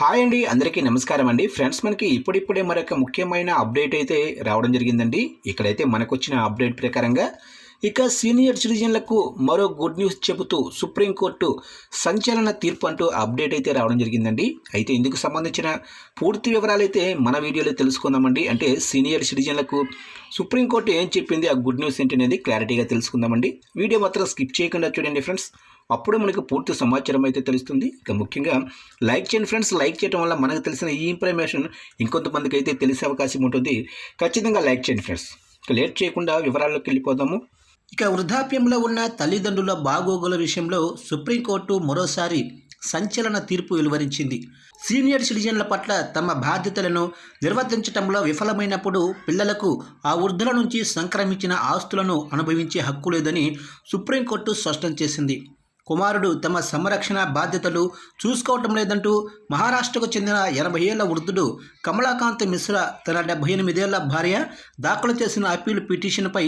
Hi అండి అందరికీ నమస్కారం అండి. ఫ్రెండ్స్ మనకి ఇప్పుడిప్పుడే మరొక ముఖ్యమైన అప్డేట్ అయితే రావడం జరిగిందండి. ఇక్కడైతే మనకు వచ్చిన అప్డేట్ ప్రకారంగా ఇక సీనియర్ సిటిజన్లకు మరో గుడ్ న్యూస్ చెబుతూ సుప్రీంకోర్టు సంచలన తీర్పు అంటూ అప్డేట్ అయితే రావడం జరిగిందండి. అయితే ఇందుకు సంబంధించిన పూర్తి వివరాలు అయితే మన వీడియోలో తెలుసుకుందామండి. అంటే సీనియర్ సిటిజన్లకు సుప్రీంకోర్టు ఏం చెప్పింది ఆ గుడ్ న్యూస్ ఏంటి అనేది క్లారిటీగా తెలుసుకుందామండి. వీడియో మాత్రం స్కిప్ చేయకుండా చూడండి ఫ్రెండ్స్. అప్పుడు మనకు పూర్తి సమాచారం అయితే తెలుస్తుంది. ఇక ముఖ్యంగా లైక్ చేయండి ఫ్రెండ్స్. లైక్ చేయడం వల్ల మనకు తెలిసిన ఈ ఇన్ఫర్మేషన్ ఇంకొంతమందికి అయితే తెలిసే అవకాశం ఉంటుంది. ఖచ్చితంగా లైక్ చేయండి ఫ్రెండ్స్. ఇక లేట్ చేయకుండా వివరాల్లోకి వెళ్ళిపోదాము. ఇక వృద్ధాప్యంలో ఉన్న తల్లిదండ్రుల బాగోగుల విషయంలో సుప్రీంకోర్టు మరోసారి సంచలన తీర్పు వెలువరించింది. సీనియర్ సిటిజన్ల పట్ల తమ బాధ్యతలను నిర్వర్తించడంలో విఫలమైనప్పుడు పిల్లలకు ఆ వృద్ధుల నుంచి సంక్రమించిన ఆస్తులను అనుభవించే హక్కు లేదని సుప్రీంకోర్టు స్పష్టం చేసింది. కుమారుడు తమ సంరక్షణ బాధ్యతలు చూసుకోవటం లేదంటూ మహారాష్ట్రకు చెందిన ఎనభై ఏళ్ళ వృద్ధుడు కమలాకాంత్ మిశ్రా తన డెబ్బై ఎనిమిదేళ్ళ భార్య దాఖలు చేసిన అప్పీల్ పిటిషన్పై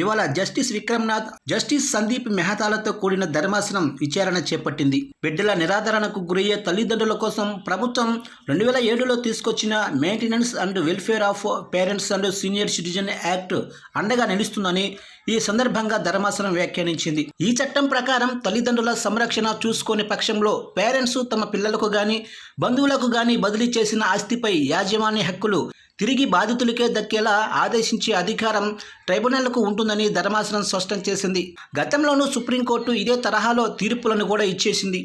ఇవాళ జస్టిస్ విక్రమ్నాథ్ జస్టిస్ సందీప్ మెహతాలతో కూడిన ధర్మాసనం విచారణ చేపట్టింది. బిడ్డల నిరాదరణకు గురయ్యే తల్లిదండ్రుల కోసం ప్రభుత్వం రెండు వేల ఏడులో తీసుకొచ్చిన maintenance and welfare of parents and senior citizen act అండగా నిలుస్తుందని ఈ సందర్భంగా ధర్మాసనం వ్యాఖ్యానించింది. ఈ చట్టం ప్రకారం తల్లిదండ్రుల సంరక్షణ చూసుకోని పక్షంలో పేరెంట్స్ తమ పిల్లలకు గాని బంధువులకు గాని బదిలీ చేసిన ఆస్తిపై యాజమాన్య హక్కులు తిరిగి బాధితులకే దక్కేలా ఆదేశించే అధికారం ట్రైబ్యునల్కు ఉంటుందని ధర్మాసనం స్పష్టం చేసింది. గతంలోనూ సుప్రీంకోర్టు ఇదే తరహాలో తీర్పులను కూడా ఇచ్చేసింది.